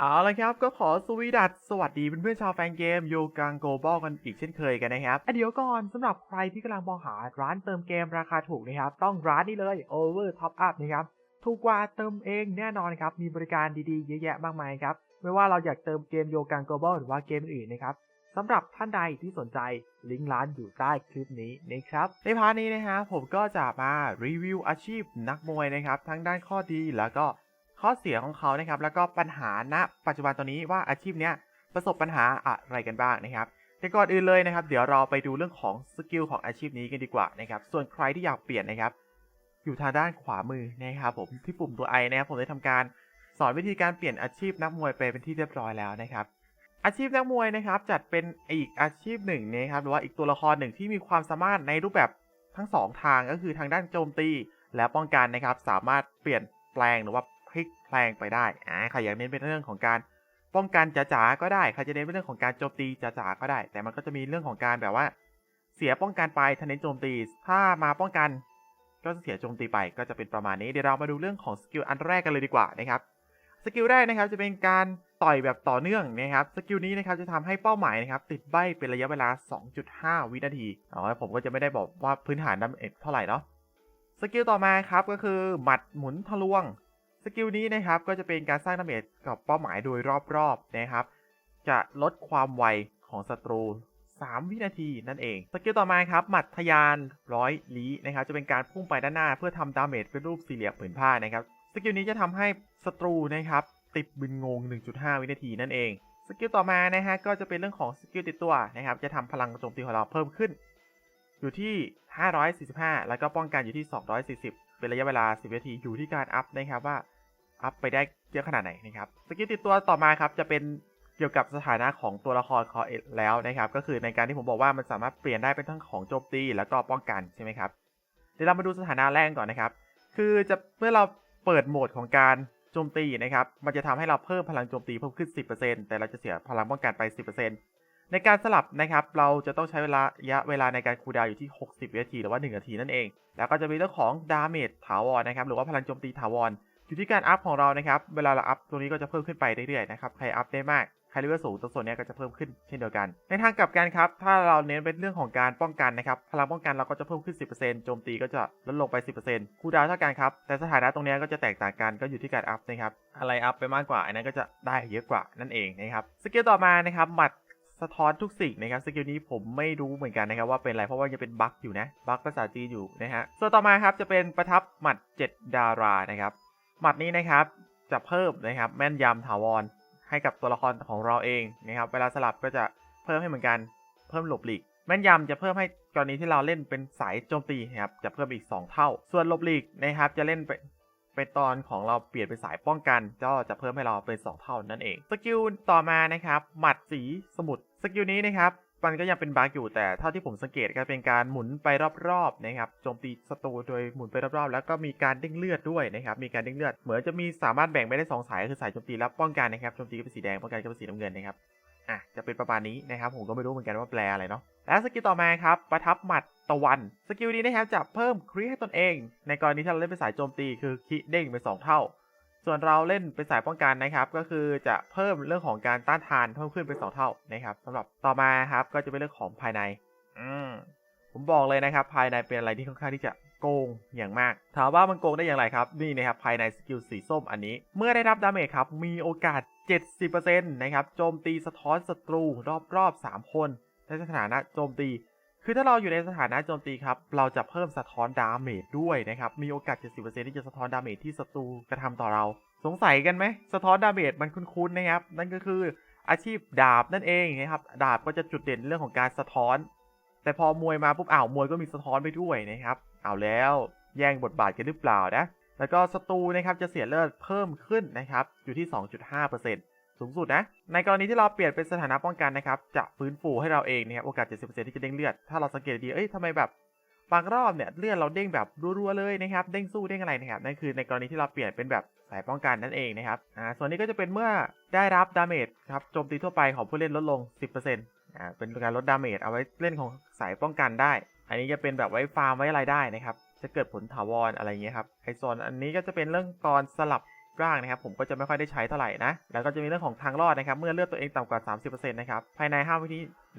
เอาละครับก็ขอสวีดัสสวัสดีเพื่อนๆชาวแฟนเกมโยกังโกบอลกันอีกเช่นเคยกันนะครับเดี๋ยวก่อนสำหรับใครที่กำลังมองหาร้านเติมเกมราคาถูกนะครับ ต้องร้านนี้เลย Over Top Up นะครับถูกกว่าเติมเองแน่นอนครับ มีบริการดีๆ เยอะแยะมากมายครับ ไม่ว่าเราอยากเติมเกมโยกังโกบอลหรือว่าเกมอื่นนะครับสำหรับท่านใดที่สนใจลิงก์ร้านอยู่ใต้คลิปนี้นะครับ ในพาร์ทนี้นะฮะผมก็จะมารีวิวอาชีพนักมวยนะครับ ทั้งด้านข้อดีแล้วก็ ข้อเสียของเขานะครับ แล้วก็ปัญหาณ ปัจจุบันตอนนี้ว่าอาชีพเนี้ยประสบปัญหาอะไรกันบ้างนะครับ แต่ก่อนอื่นเลยนะครับ เดี๋ยวเราไปดูเรื่องของสกิลของอาชีพนี้กันดีกว่านะครับ ส่วนใครที่อยากเปลี่ยนนะครับ อยู่ทางด้านขวามือนะครับผมที่ปุ่มตัวไอนะครับผมได้ทำการสอนวิธีการเปลี่ยนอาชีพนักมวยไปเป็นที่เรียบร้อยแล้วนะครับอาชีพนักมวยนะครับจัดเป็นอีกอาชีพหนึ่งนะครับหรือว่าอีกตัวละครหนึ่งที่มีความสามารถในรูปแบบทั้งสองทางก็คือทางด้านโจมตีและป้องกันนะครับ สามารถเปลี่ยนแปลงหรือว่า พลิกแปลงไปได้อ่าใครอยากเน้นเป็นเรื่องของการป้องกันจ๋าๆก็ได้ใครจะเน้นเป็นเรื่องของการโจมตีจ๋าๆก็ได้ แต่มันก็จะมีเรื่องของการแบบว่า เสียป้องกันไปถ้าเน้นโจมตี ถ้ามาป้องกัน ก็จะเสียโจมตีไปก็จะเป็นประมาณนี้เดี๋ยวเรามาดูเรื่องของสกิลอันแรกกันเลยดีกว่านะครับสกิลแรกนะครับจะเป็นการต่อยแบบต่อเนื่องนะครับสกิลนี้นะครับจะทำให้เป้าหมายนะครับติดใบเป็นระยะเวลา 2.5 วินาทีอ๋อผมก็จะไม่ได้บอกว่าพื้นฐานดาเมจเท่าไหร่เนาะสกิลต่อมาครับก็คือหมัดหมุนทะลวง สกิลนี้นะครับก็จะเป็นการสร้างดาเมจกับเป้าหมายโดยรอบๆนะครับ จะลดความไวของศัตรู 3 วินาทีนั่นเอง สกิลต่อมาครับหมัดทะยานร้อยลี้นะครับจะเป็นการพุ่งไปด้านหน้าเพื่อทำดาเมจเป็นรูปสี่เหลี่ยมผืนผ้านะครับสกิลนี้จะทำให้ศัตรูนะครับติดบินงง 1.5 วินาทีนั่นเองสกิลต่อมานะฮะก็จะเป็นเรื่องของสกิลติดตัวนะครับจะทำพลังโจมตีของเราเพิ่มขึ้น อยู่ที่ 545 แล้วก็ป้องกันอยู่ที่ 240 เป็นระยะเวลา 10 นาทีอยู่ที่การอัพนะครับว่า อัพไปได้เยอะขนาดไหนนะครับสกิลติดตัวต่อมาครับจะเป็นเกี่ยวกับสถานะของตัวละครคอเอ็ดแล้วนะครับ ก็คือในการที่ผมบอกว่ามันสามารถเปลี่ยนได้เป็นทั้งของโจมตีแล้วก็ป้องกันใช่ไหมครับเดี๋ยวเรามาดูสถานะแรกก่อนนะครับ คือจะเมื่อเราเปิดโหมดของการโจมตีนะครับ มันจะทำให้เราเพิ่มพลังโจมตีเพิ่มขึ้น 10%แต่เราจะเสียพลังป้องกันไป 10%ในการสลับนะครับ เราจะต้องใช้เวลาระยะเวลาในการคูลดาวอยู่ที่ 60 วินาทีหรือว่า 1 นาทีนั่นเอง แล้วก็จะมีเรื่องของดาเมจถาวรนะครับ หรือว่าพลังโจมตีถาวร อยู่ที่การอัพของเรานะครับ เวลาเราอัพตรงนี้ก็จะเพิ่มขึ้นไปเรื่อยๆนะครับ ใครอัพได้มากใครเลเวลสูงตัวส่วนนี้ก็จะเพิ่มขึ้นเช่นเดียวกัน ในทางกลับกันครับ ถ้าเราเน้นเป็นเรื่องของการป้องกันนะครับ พลังป้องกันเราก็จะเพิ่มขึ้น 10%โจมตีก็จะลดลงไป 10%คูลดาวเท่ากันครับ แต่สถานะตรงนี้ก็จะแตกต่างกันก็อยู่ที่การอัพนะครับ อะไรอัพไปมากกว่าอันนั้นก็จะได้เยอะกว่านั่นเองนะครับ สกิลต่อมานะครับ หมัดสะท้อนทุกสิ่งนะครับสกิลนี้ผมไม่รู้เหมือนกันนะครับว่าเป็นอะไรเพราะว่ายังเป็นบั๊กอยู่นะบั๊กภาษาจีนอยู่นะฮะส่วนต่อมาครับจะเป็นประทับหมัด 7 ดารานะครับ หมัดนี้นะครับจะเพิ่มนะครับแม่นยำถาวรให้กับตัวละครของเราเองนะครับ เวลาสลับก็จะเพิ่มให้เหมือนกัน เพิ่มหลบหลีก แม่นยำจะเพิ่มให้กรณีที่เราเล่นเป็นสายโจมตีนะครับจะเพิ่มอีก 2 เท่า ส่วนหลบหลีกนะครับจะเล่นเป็นเป็นตอนของเราเปลี่ยนเป็นสายป้องกันก็จะเพิ่มให้เราเป็น 2 เท่านั่นเอง สกิลต่อมานะครับ หมัดสีสมุทรสกิลนี้นะครับ มันก็ยังเป็นบั๊กอยู่แต่เท่าที่ผมสังเกตก็เป็นการหมุนไปรอบๆนะครับโจมตีศัตรูโดยหมุนไปรอบๆ แล้วก็มีการเด้งเลือดด้วยนะครับมีการเด้งเลือดเหมือนจะมีสามารถแบ่งไปได้สองสายคือสายโจมตีและป้องกันนะครับโจมตีก็เป็นสีแดงป้องกันก็เป็นสีน้ำเงินนะครับอะจะเป็นประมาณนี้นะครับผมก็ไม่รู้เหมือนกันว่าแปลอะไรเนาะแล้วสกิลต่อมาครับประทับหมัดตะวัน สกิลนี้นะครับจะเพิ่มครีให้ตนเอง ในกรณีที่เราเล่นเป็นสายโจมตีคือครีเด้งเป็นสองเท่า ส่วนเราเล่นเป็นสายป้องกันนะครับ ก็คือจะเพิ่มเรื่องของการต้านทานเพิ่มขึ้นเป็นสองเท่านะครับสำหรับต่อมาครับก็จะเป็นเรื่องของภายใน อืมผมบอกเลยนะครับ ภายในเป็นอะไรที่ค่อนข้างที่จะโกงอย่างมาก ถามว่ามันโกงได้อย่างไรครับ นี่นะครับภายในสกิลสีส้มอันนี้ เมื่อได้รับดาเมจครับ มีโอกาส 70%นะครับโจมตีสะท้อนศัตรูรอบๆ 3 คนในสถานะโจมตี คือถ้าเราอยู่ในสถานะโจมตีครับ เราจะเพิ่มสะท้อนดาเมจด้วยนะครับ มีโอกาส 70%ที่จะสะท้อนดาเมจที่ศัตรูกระทำต่อเรา สงสัยกันไหม สะท้อนดาเมจมันคุ้นๆนะครับ นั่นก็คืออาชีพดาบนั่นเองนะครับ ดาบก็จะจุดเด่นเรื่องของการสะท้อน แต่พอมวยมาปุ๊บอ้าวมวยก็มีสะท้อนไปด้วยนะครับ เอาแล้วแย่งบทบาทกันหรือเปล่านะ แล้วก็ศัตรูนะครับจะเสียเลือดเพิ่มขึ้นนะครับ อยู่ที่ 2.5% สูงสุดนะ ในกรณีที่เราเปลี่ยนเป็นสถานะป้องกันนะครับ จะฟื้นฟูให้เราเองเนะครับโอกาส 70%ที่จะเด้งเลือด ถ้าเราสังเกตดี เอ้ยทำไมแบบบางรอบเนี่ยเลือดเราเด้งแบบรัวๆเลยนะครับ เด้งสู้เด้งอะไรนะครับ นั่นคือในกรณีที่เราเปลี่ยนเป็นแบบสายป้องกันนั่นเองนะครับ อ่า ส่วนนี้ก็จะเป็นเมื่อได้รับดาเมจครับ โจมตีทั่วไปของผู้เล่นลดลง 10%อ่า เป็นการลดดาเมจเอาไว้เล่นของสายป้องกันได้ อันนี้จะเป็นแบบไว้ฟาร์มไว้อะไรได้นะครับ จะเกิดผลถาวรอะไรเงี้ยครับ ไอโซนอันนี้ก็จะเป็นเรื่องตอนสลับ ร่างนะครับผมก็จะไม่ค่อยได้ใช้เท่าไหร่นะ แล้วก็จะมีเรื่องของทางรอดนะครับ เมื่อเลือดตัวเองต่ำกว่า 30%นะครับ ภายใน 5 วิ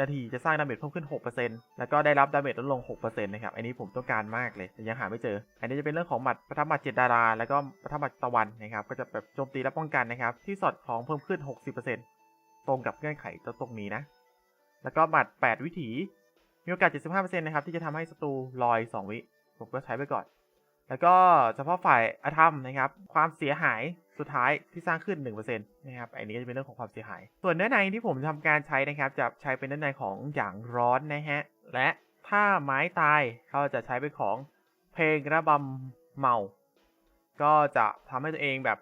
นาทีจะสร้างดาเมจเพิ่มขึ้น 6%แล้วก็ได้รับดาเมจลดลง 6%นะครับ อันนี้ผมต้องการมากเลยแต่ยังหาไม่เจอ อันนี้จะเป็นเรื่องของหมัดประทับหมัดเจ็ดดารา แล้วก็ประทับหมัดตะวันนะครับ ก็จะแบบโจมตีและป้องกันนะครับ ที่สอดคล้องเพิ่มขึ้น 60%ตรงกับเงื่อนไขตัวตรงนี้นะ แล้วก็หมัด 8 วิถี มีโอกาส 75%นะครับที่จะทำให้ศัตรูลอย 2 วิ ผมก็ใช้ไปก่อน แล้วก็เฉพาะฝ่ายอธรรมนะครับ ความเสียหายสุดท้ายที่สร้างขึ้น1%นะครับอันนี้ก็จะเป็นเรื่องของความเสียหาย ส่วนเนื้อในที่ผมทำการใช้นะครับ จะใช้เป็นเนื้อในของอย่างร้อนนะฮะ และถ้าไม้ตายเขาจะใช้เป็นของเพลงระบำเมา ก็จะทำให้ตัวเองแบบ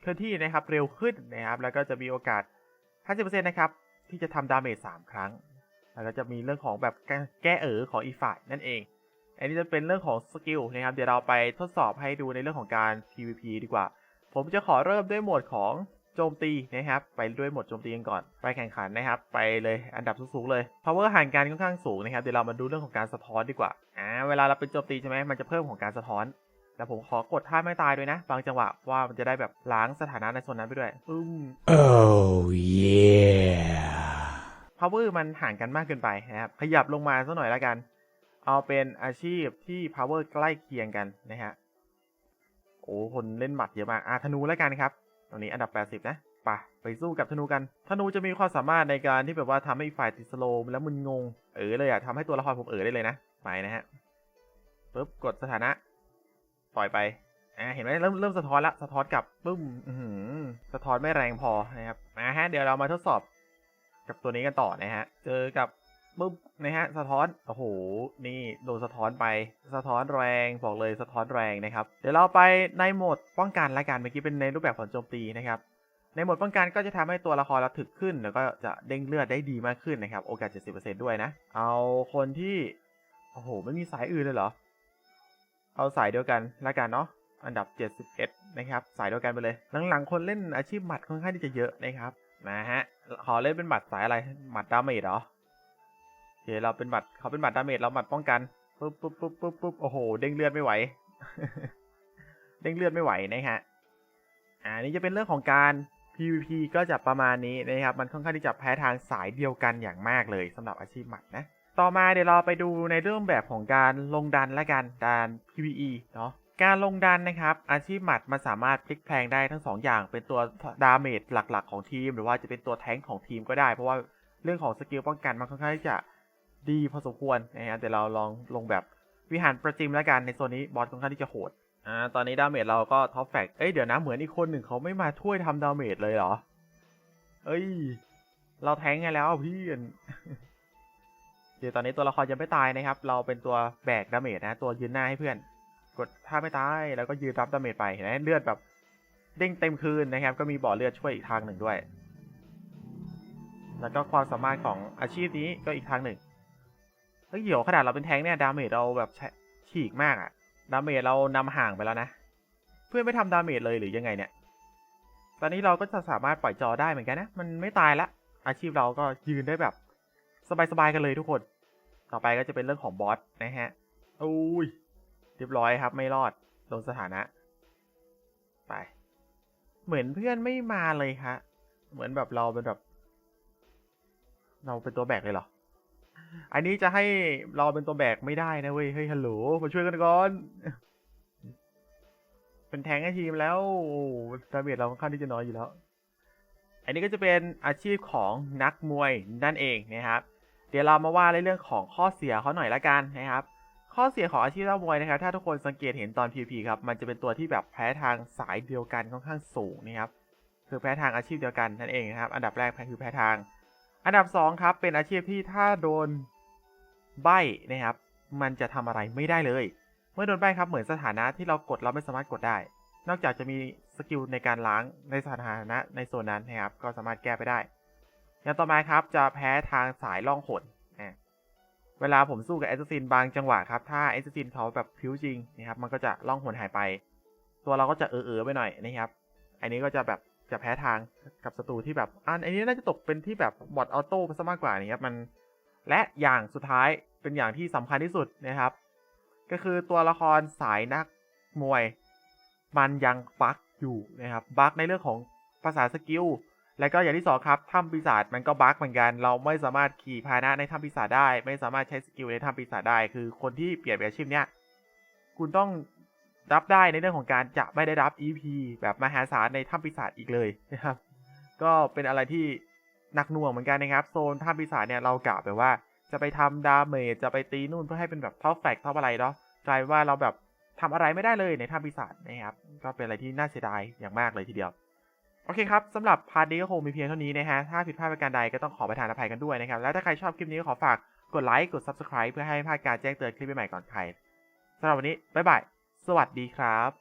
เคลื่อนที่นะครับเร็วขึ้นนะครับ แล้วก็จะมีโอกาส 50%นะครับที่จะทำดาเมจ3ครั้ง แล้วก็จะมีเรื่องของแบบแก้เอ๋อของอีฝ่ายนั่นเอง อันนี้จะเป็นเรื่องของสกิลนะครับ เดี๋ยวเราไปทดสอบให้ดูในเรื่องของการ PVP ดีกว่า ผมจะขอเริ่มด้วยโหมดของโจมตีนะครับ ไปด้วยโหมดโจมตีกันก่อน ไปแข่งขันนะครับ ไปเลยอันดับสูงๆเลย power ห่างกันค่อนข้างสูงนะครับ เดี๋ยวเรามาดูเรื่องของการสะท้อนดีกว่า อ่า เวลาเราเป็นโจมตีใช่ไหมมันจะเพิ่มของการสะท้อน แต่ผมขอกดท่าไม่ตายด้วยนะ บางจังหวะว่ามันจะได้แบบล้างสถานะในโซนนั้นไปด้วยอืม Oh yeah. power มันห่างกันมากเกินไปนะครับ ขยับลงมาสักหน่อยแล้วกัน เอาเป็นอาชีพที่ power ใกล้เคียงกันนะฮะ โอ้คนเล่นหมัดเยอะมากอะธนูแล้วกันครับตรงนี้อันดับ 80 นะไปไปสู้กับธนูกันธนูจะมีความสามารถในการที่แบบว่าทำให้ฝ่ายติดสโลแล้วมึนงง เออเลยอะทำให้ตัวละครผมเออได้เลยนะ ไปนะฮะปุ๊บกดสถานะ ปล่อยไปอ่าเห็นไหมเริ่มเริ่มสะท้อนละสะท้อนกลับปุ้มอือหือสะท้อนไม่แรงพอนะครับมาฮะเดี๋ยวเรามาทดสอบกับตัวนี้กันต่อนะฮะ เจอกับ ปุ๊บนะฮะสะท้อนโอ้โหนี่โดนสะท้อนไป สะท้อนแรงบอกเลยสะท้อนแรงนะครับ เดี๋ยวเราไปในโหมดป้องกันละกันเมื่อกี้เป็นในรูปแบบของโจมตีนะครับในโหมดป้องกันก็จะทำให้ตัวละครเราถึกขึ้น แล้วก็จะเด้งเลือดได้ดีมากขึ้นนะครับ โอกาส 70%ด้วยนะ เอาคนที่ โอ้โห ไม่มีสายอื่นเลยเหรอ เอาสายเดียวกันละกันเนาะ อันดับ 71 นะครับ สายเดียวกันไปเลย หลังๆ คนเล่นอาชีพหมัดค่อนข้างที่จะเยอะนะครับ นะฮะ ขอเล่นเป็นหมัดสายอะไร หมัดดาเมจเหรอ เคเราเป็นหมัดเขาเป็นหมัดดาเมจเราหมัดป้องกันปุ๊บปุ๊บปุ๊บปุ๊บปุ๊บโอ้โหเด้งเลือดไม่ไหว เด้งเลือดไม่ไหวนะฮะอ่านี่จะเป็นเรื่องของการ PVP ก็จะประมาณนี้นะครับ มันค่อนข้างที่จะแพ้ทางสายเดียวกันอย่างมากเลยสำหรับอาชีพหมัดนะ ต่อมาเดี๋ยวเราไปดูในเรื่องแบบของการลงดันและการดัน PVE เนาะการลงดันนะครับ อาชีพหมัดมันสามารถพลิกแพลงได้ทั้งสองอย่างเป็นตัวดาเมจหลักๆ ของทีม หรือว่าจะเป็นตัวแท้งของทีมก็ได้ เพราะว่าเรื่องของสกิลป้องกันมันค่อนข้างที่จะ ดีพอสมควรนะฮะเดี๋ยวเราลองลงแบบวิหารประจิมแล้วกันในโซนนี้บอสค่อนข้างที่จะโหดอ่าตอนนี้ดาเมจเราก็ท็อปแฟกเอ้ยเดี๋ยวนะเหมือนอีกคนหนึ่งเขาไม่มาช่วยทำดาเมจเลยเหรอ เอ้ย เราแทงไงแล้วเพื่อนเดี๋ยวตอนนี้ตัวละครยังไม่ตายนะครับ เราเป็นตัวแบกดาเมจนะตัวยืนหน้าให้เพื่อน กดท่าไม่ตายแล้วก็ยืนรับดาเมจไปเห็นไหมเลือดแบบเด้งเต็มคืนนะครับ ก็มีบ่อเลือดช่วยอีกทางหนึ่งด้วย แล้วก็ความสามารถของอาชีพนี้ก็อีกทางหนึ่ง เฮ้ยเดี๋ยวขนาดเราเป็นแทงเนี่ยดาเมจเราแบบฉีกมากอะดาเมจเรานำห่างไปแล้วนะ เพื่อนไม่ทำดาเมจเลยหรือยังไงเนี่ย ตอนนี้เราก็จะสามารถปล่อยจอได้เหมือนกันนะ มันไม่ตายละ อาชีพเราก็ยืนได้แบบ สบายๆกันเลยทุกคน ต่อไปก็จะเป็นเรื่องของบอสนะฮะอุ้ยเรียบร้อยครับ ไม่รอดโดนสถานะ ไป เหมือนเพื่อนไม่มาเลยฮะ เหมือนแบบเราเป็นแบบ เราเป็นตัวแบกเลยเหรอ อันนี้จะให้เราเป็นตัวแบกไม่ได้นะเว้ย เฮ้ยฮัลโหล มาช่วยกันก่อน เป็นแทงให้ทีมแล้วดาเมจเราค่อนข้างที่จะน้อยอยู่แล้ว อันนี้ก็จะเป็นอาชีพของนักมวยนั่นเองนะครับ เดี๋ยวเรามาว่าในเรื่องของข้อเสียเขาหน่อยละกันนะครับ ข้อเสียของอาชีพนักมวยนะครับ ถ้าทุกคนสังเกตเห็นตอน PVP ครับ มันจะเป็นตัวที่แบบแพ้ทางสายเดียวกันค่อนข้างสูงนะครับ คือแพ้ทางอาชีพเดียวกันนั่นเองนะครับ อันดับแรกคือแพ้ทาง อันดับสองครับ เป็นอาชีพที่ถ้าโดนใบนะครับ มันจะทำอะไรไม่ได้เลย เมื่อโดนใบครับเหมือนสถานะที่เรากดเราไม่สามารถกดได้ นอกจากจะมีสกิลในการล้างในสถานะในโซนนั้นนะครับ ก็สามารถแก้ไปได้ อย่างต่อมาครับจะแพ้ทางสายล่องหนอะเวลาผมสู้กับแอสซินบางจังหวะครับ ถ้าแอสซินเขาแบบผิวจริงนะครับ มันก็จะล่องหนหายไป ตัวเราก็จะเออเออๆไปหน่อยนะครับ อันนี้ก็จะแบบ จะแพ้ทางกับศัตรูที่แบบอันอันนี้น่าจะตกเป็นที่แบบบอทออโต้ซะมากกว่านี่ครับมันและอย่างสุดท้ายเป็นอย่างที่สำคัญที่สุดนะครับ ก็คือตัวละครสายนักมวย มันยังฟักอยู่นะครับบั๊กในเรื่องของภาษาสกิลแล้วก็อย่างที่สองครับถ้ำปีศาจมันก็บั๊กเหมือนกัน เราไม่สามารถขี่พาหนะในถ้ำปีศาจได้ ไม่สามารถใช้สกิลในถ้ำปีศาจได้ คือคนที่เปลี่ยนเป็นอาชีพเนี้ยคุณต้อง รับได้ในเรื่องของการจะไม่ได้รับ EP แบบมหาศาลในถ้ำปีศาจอีกเลยนะครับ ก็เป็นอะไรที่หนักหน่วงเหมือนกันนะครับ โซนถ้ำปีศาจเนี่ยเรากะแบบว่าจะไปทำดาเมจจะไปตีนู่นเพื่อให้เป็นแบบท็อปแฟกท็อปอะไรเนาะกลายเป็นว่าเราแบบทำอะไรไม่ได้เลยในถ้ำปีศาจนะครับ ก็เป็นอะไรที่น่าเสียดายอย่างมากเลยทีเดียว โอเคครับสำหรับพาร์ทนี้ก็คงมีเพียงเท่านี้นะฮะ ถ้าผิดพลาดประการใดก็ต้องขอประทานอภัยกันด้วยนะครับ แล้วถ้าใครชอบคลิปนี้ก็ขอฝากกดไลค์ กด Subscribe เพื่อให้พลาดการแจ้งเตือนคลิปใหม่ๆก่อนใครสำหรับวันนี้ บ๊ายบาย วัสดีครับ